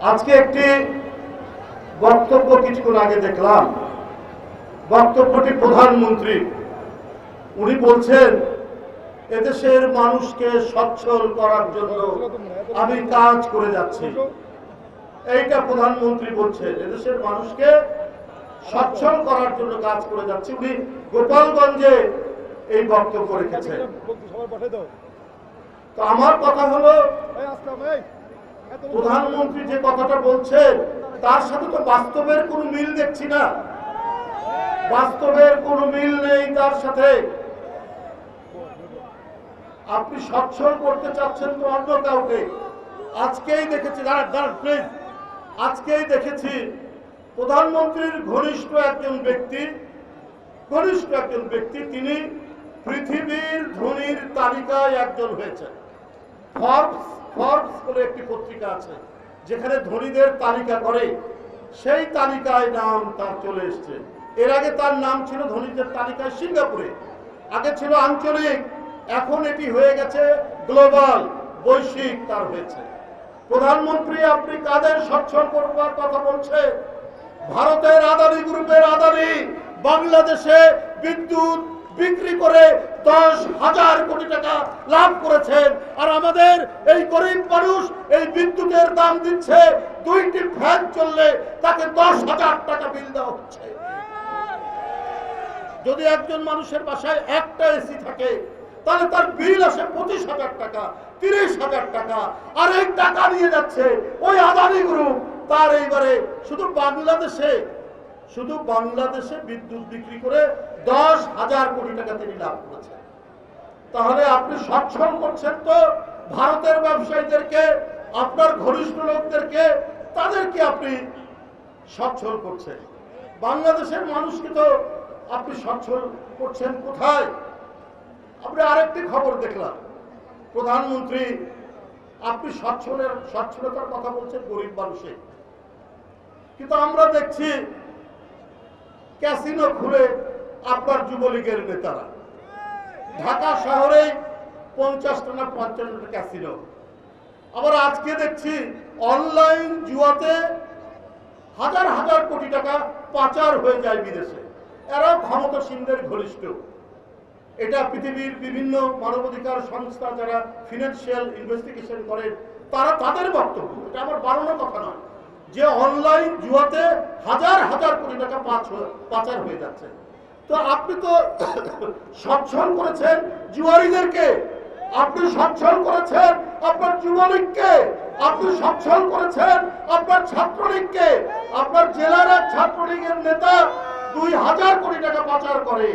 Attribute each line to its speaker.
Speaker 1: আজকে একটি বক্তব্য কিছুক্ষণ আগে দেখলাম। বক্তব্যটি প্রধানমন্ত্রী। উনি বলছেন, এদেশের মানুষকে সচ্ছল করার জন্য আমি কাজ করে যাচ্ছি। এইটা প্রধানমন্ত্রী বলছেন, এদেশের মানুষকে সচ্ছল করার জন্য কাজ করে যাচ্ছি। উনি গোপালগঞ্জে এই বক্তব্য রেখেছেন। তো আমার কথা হলো প্রধানমন্ত্রী যে কথাটা বলছেন, তার সাথে তো বাস্তবের কোনো মিল দেখছি না। বাস্তবের কোনো মিল নেই তার সাথে। আপনি সচ্ছল করতে চাচ্ছেন তো অন্য কাউকে। আজকেই দেখেছি, দাঁড়ান দাঁড়ান প্লিজ আজকেই দেখেছি, প্রধানমন্ত্রীর ঘনিষ্ঠ একজন ব্যক্তি, ঘনিষ্ঠ একজন ব্যক্তি, তিনি পৃথিবীর ধনীর তালিকায় একজন হয়েছেন। ফর্বস ফর্বস বলে একটি পত্রিকা আছে, যেখানে ধনীদের তালিকা করে। সেই তালিকায় নাম তার চলে এসছে। এর আগে তার নাম ছিল ধনীদের তালিকায় সিঙ্গাপুরে। আগে ছিল আঞ্চলিক। এখন এটি হয়ে গেছে গ্লোবাল, বৈশ্বিক তার হয়েছে। প্রধানমন্ত্রী আপনি কাদের সচ্ছল করবার কথা বলছে? ভারতের আদানি গ্রুপের আদানি, বাংলাদেশে বিদ্যুৎ বিক্রি করে দশ হাজার কোটি টাকা লাভ করেছেন। আর আমাদের এই গরিব মানুষ এই বিদ্যুতের দাম দিচ্ছে, দুইটি ফ্যান চললে তাকে দশ হাজার টাকা বিল দেওয়া হচ্ছে। যদি একজন মানুষের বাসায় একটা এসি থাকে, তাহলে তার বিল আসে পঁচিশ হাজার টাকা, তিরিশ হাজার টাকা। আর এই টাকা নিয়ে যাচ্ছে ওই আদানি গ্রুপ। তার এইবারে শুধু বাংলাদেশে শুধু বাংলাদেশে বিদ্যুৎ বিক্রি করে দশ হাজার কোটি টাকা তিনি লাভ করেছেন। তাহলে আপনি সচ্ছল করছেন তো ভারতের ব্যবসায়ীদেরকে, আপনার ঘনিষ্ঠ লোকদেরকে, তাদেরকে আপনি সচ্ছল করছেন। বাংলাদেশের মানুষকে তো আপনি সচ্ছল করছেন কোথায়? আপনি আরেকটি খবর দেখলাম। প্রধানমন্ত্রী, আপনি সচ্ছলের, সচ্ছলতার কথা বলছেন গরিব মানুষের। কিন্তু আমরা দেখছি ক্যাসিনো খুলে আপনার যুবলীগের নেতারা। ঢাকা শহরেই পঞ্চাশটা না পঞ্চান্নটা ক্যাসিনো। আবার আজকে দেখছি অনলাইন জুয়াতে হাজার হাজার কোটি টাকা পাচার হয়ে যায় বিদেশে। এরাও ক্ষমতাসীনদের ঘনিষ্ঠ। এটা পৃথিবীর বিভিন্ন মানবাধিকার সংস্থা যারা ফিনান্সিয়াল ইনভেস্টিগেশন করেন, তারা তাদের বক্তব্য। এটা আমার বানানোর কথা নয়। যে অনলাইন জুয়াতে হাজার হাজার কোটি টাকা পাচ পাচার হয়ে যাচ্ছে। তো আপনি তো সচ্ছল করেছেন জুয়ারিদেরকে। আপনি সচ্ছল করেছেন আপনার যুবলীগকে। আপনি সচ্ছল করেছেন আপনার ছাত্রলীগকে। আপনার জেলার এক ছাত্রলীগের নেতা দুই হাজার কোটি টাকা পাচার করে।